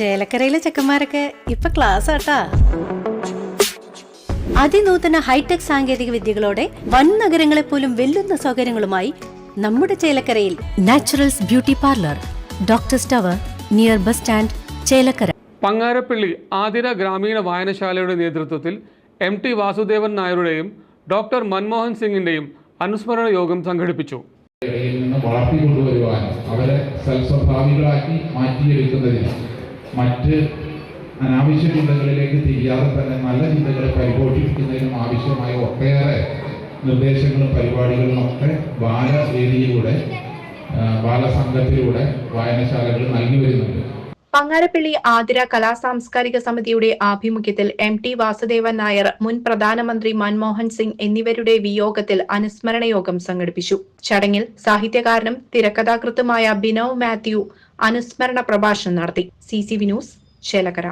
ചേലക്കരയിലെ ചെക്കന്മാരൊക്കെ ഇപ്പൊ ക്ലാസ് ആട്ടാ. അതിനൂതന ഹൈടെക് സാങ്കേതിക വിദ്യകളോടെ വൻ നഗരങ്ങളെ പോലും വെല്ലുന്ന സൗകര്യങ്ങളുമായി നമ്മുടെ ചേലക്കരയിൽ naturals beauty parlour doctor tower near bus stand Chelakkara. Pangarappilly Athira ഗ്രാമീണ വായനശാലയുടെ നേതൃത്വത്തിൽ എം ടി വാസുദേവൻ നായരുടെയും ഡോക്ടർ മൻമോഹൻ സിംഗിന്റെയും അനുസ്മരണ യോഗം സംഘടിപ്പിച്ചു. വളർത്തിക്കൊണ്ടുവരുവാനും അവരെ സൽസ്വഭാവികളാക്കി മാറ്റിയെടുക്കുന്നതിന് മറ്റ് അനാവശ്യ ചിന്തകളിലേക്ക് തിരിയാതെ തന്നെ നല്ല ചിന്തകളെ പരിപോഷിപ്പിക്കുന്നതിനും ആവശ്യമായ ഒട്ടേറെ നിർദ്ദേശങ്ങളും പരിപാടികളും ഒക്കെ ബാലവേദിയിലൂടെ ബാലസംഘത്തിലൂടെ വായനശാലകൾ നൽകി വരുന്നുണ്ട്. പങ്ങാരപ്പള്ളി ആതിര കലാ സാംസ്കാരിക സമിതിയുടെ ആഭിമുഖ്യത്തിൽ എം ടി വാസുദേവൻ നായർ മുൻ പ്രധാനമന്ത്രി മൻമോഹൻ സിംഗ് എന്നിവരുടെ വിയോഗത്തിൽ അനുസ്മരണ യോഗം സംഘടിപ്പിച്ചു. ചടങ്ങിൽ സാഹിത്യകാരനും തിരക്കഥാകൃത്തുമായ ബിനോ മാത്യു അനുസ്മരണ പ്രഭാഷണം നടത്തി. C C V news Chelakkara.